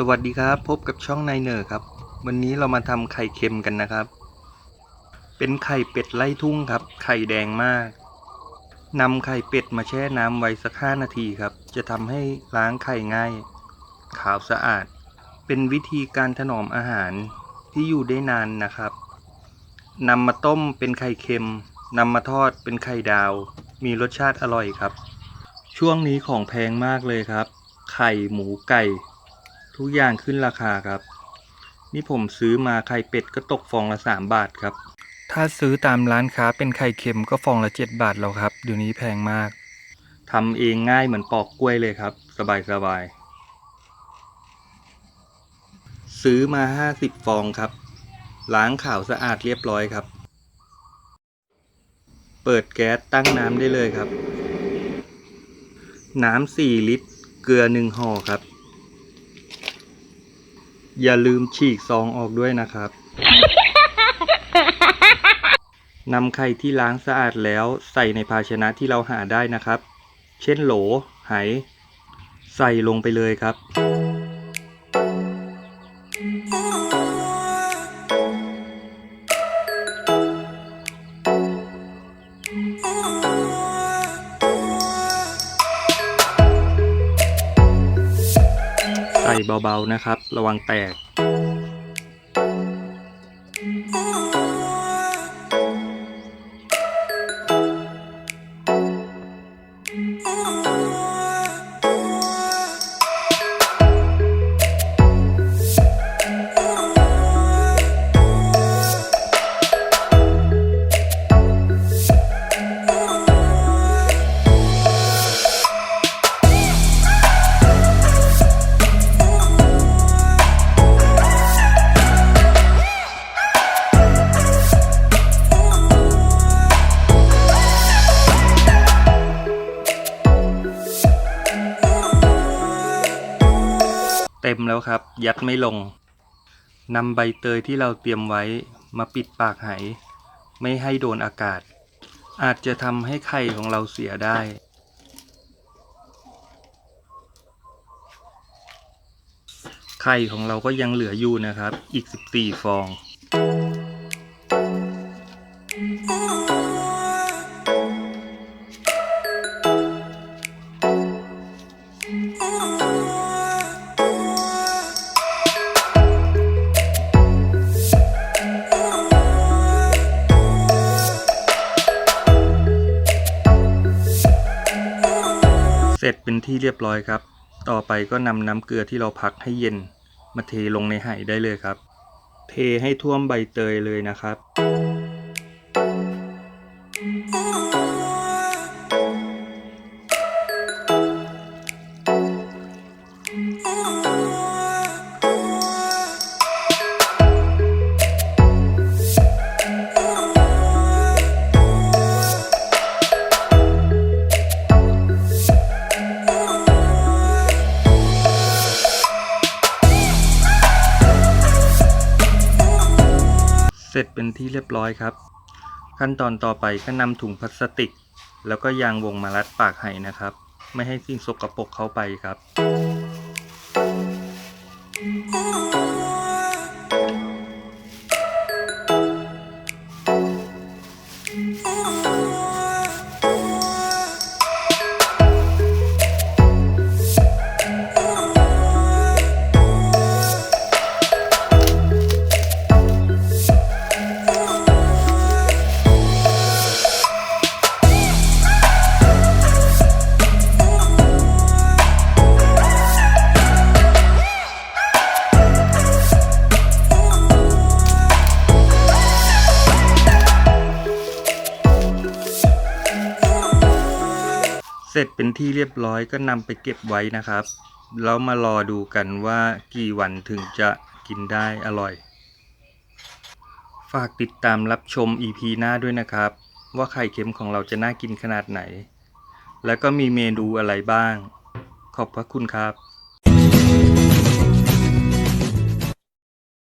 สวัสดีครับ พบกับช่องนายเนอร์ครับ วันนี้เรามาทำไข่เค็มกันนะครับ เป็นไข่เป็ดไล่ทุ่งครับ ไข่แดงมากนำไข่เป็ดมาแช่น้ำไว้สักห้านาทีครับ จะทำให้ล้างไข่ง่าย ขาวสะอาด เป็นวิธีการถนอมอาหารที่อยู่ได้นานนะครับนำมาต้มเป็นไข่เค็มนำมาทอดเป็นไข่ดาว มีรสชาติอร่อยครับ ช่วงนี้ของแพงมากเลยครับ ไข่หมูไก่ ทุกอย่างขึ้นราคาครับ นี่ผมซื้อมาไข่เป็ดก็ตกฟองละสามบาทครับ ถ้าซื้อตามร้านค้าเป็นไข่เค็มก็ฟองละเจ็ดบาทแล้วครับเดี๋ยวนี้แพงมากทำเองง่ายเหมือนปอกกล้วยเลยครับ สบายสบายๆซื้อมาห้าสิบฟองครับ ล้างขาวสะอาดเรียบร้อยครับ เปิดแก๊สตั้งน้ำได้เลยครับ น้ำสี่ลิตร เกลือหนึ่งห่อครับ อย่าลืมฉีกซองออกด้วยนะครับนำไข่ที่ล้างสะอาดแล้วใส่ในภาชนะที่เราหาได้นะครับ เช่นโหลไหใส่ลงไปเลยครับ ใส่เบาๆนะครับ ระวังแตก เต็มแล้วครับ ยัดไม่ลงนำใบเตยที่เราเตรียมไว้มาปิดปากไหไม่ให้โดนอากาศ อาจจะทำให้ไข่ของเราเสียได้ ไข่ของเราก็ยังเหลืออยู่นะครับ อีก 14 ฟอง ร็จเป็นที่เรียบร้อยครับ ต่อไปก็นำน้ำเกลือที่เราพักให้เย็น มาเทลงในไหได้เลยครับ เทให้ท่วมใบเตยเลยนะครับเส ร็จเป็นที่เรียบร้อยครับ ขั้นตอนต่อไปก็นำถุงพลาสติก แล้วก็ยางวงมารัดปากไหนะครับ ไม่ให้สิ่งสกปรกเข้าไปครับ ร็จเป็นที่เรียบร้อยก็นำไปเก็บไว้นะครับ แล้วมารอดูกันว่ากี่วันถึงจะกินได้อร่อย ฝากติดตามรับชม EP หน้าด้วยนะครับ ว่าไข่เค็มของเราจะน่ากินขนาดไหน แล้วก็มีเมนูอะไรบ้าง ขอบพระคุณครับ